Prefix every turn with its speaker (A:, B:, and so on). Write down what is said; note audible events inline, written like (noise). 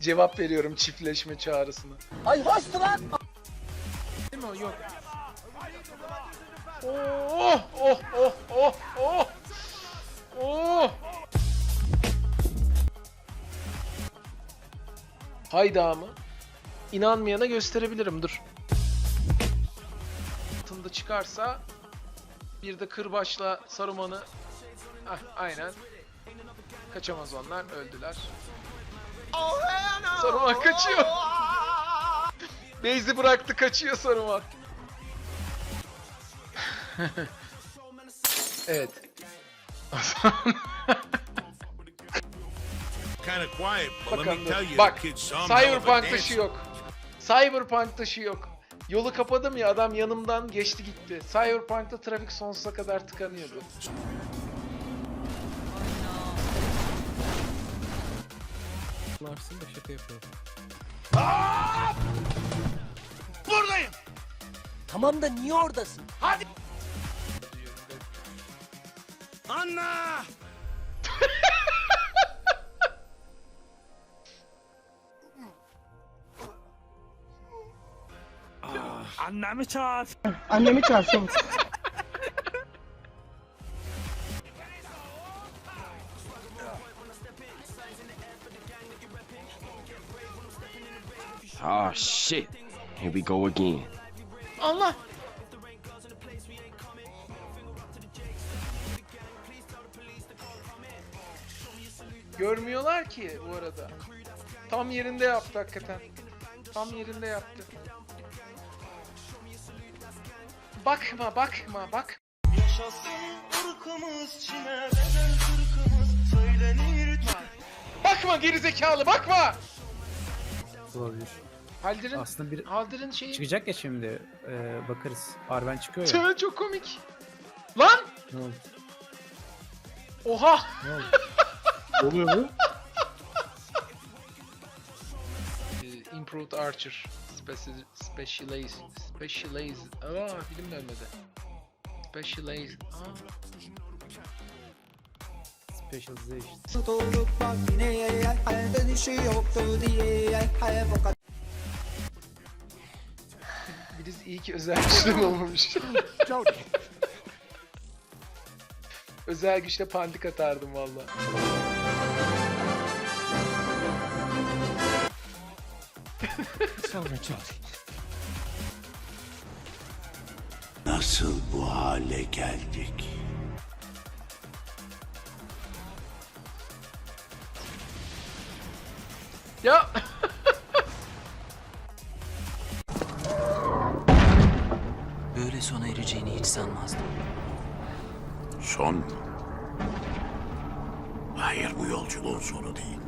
A: Cevap veriyorum çiftleşme çağrısına.
B: Ay hoştu lan.
A: Değil mi o? Yok. Oh oh oh oh oh. Oh. Hayda mı? İnanmayana gösterebilirim dur. Altında çıkarsa bir de kırbaçla Saruman'ı ah, aynen kaçamaz onlar öldüler. Saruman kaçıyor. (laughs) Beyzi bıraktı kaçıyor Saruman. (laughs) evet. (laughs)
C: Kind of quiet, but let
A: Bakalım
C: me tell
A: dur.
C: you,
A: Bak. Cyberpunk taşı yok. Cyberpunk taşı yok. Yolu kapadım ya adam yanımdan geçti gitti. Cyberpunk'ta trafik sonsuza kadar tıkanıyordu.
D: Varsın da şaka yapıyorum.
B: Tamam da niye oradasın?
C: Anna! (laughs)
D: Annemi çağır.
E: Annemi çağırsın.
F: Oh shit. Here we go again.
A: Allah! Görmüyorlar ki bu arada. Tam yerinde yaptı hakikaten. Tam yerinde yaptı. Bakma bakma bak. Bakma gerizekalı bakma.
D: Olabilir.
A: Haldir'in
D: Aslında bir
A: Haldir'in şeyi
D: çıkacak ya şimdi. Ee, bakarız. Arben çıkıyor ya.
A: Çok komik. Lan!
D: ne oldu?
A: Oha!
D: Ne oldu? (laughs)
E: Oluyor mu?
A: Ee, Improved Archer. Speci- Specialized. Specialized. Aa film dönmedi. Specialized. Aa.
D: Specialization.
G: Bak yine hayal dönüşü yoktu diye hayal bu
A: Birisi iyi ki özel güçle olmamış. (laughs) özel güçle pandik atardım valla.
C: Nasıl bu hale geldik?
A: Ya!
B: Sona ereceğini hiç sanmazdım.
C: Son mu? Hayır bu yolculuğun sonu değil.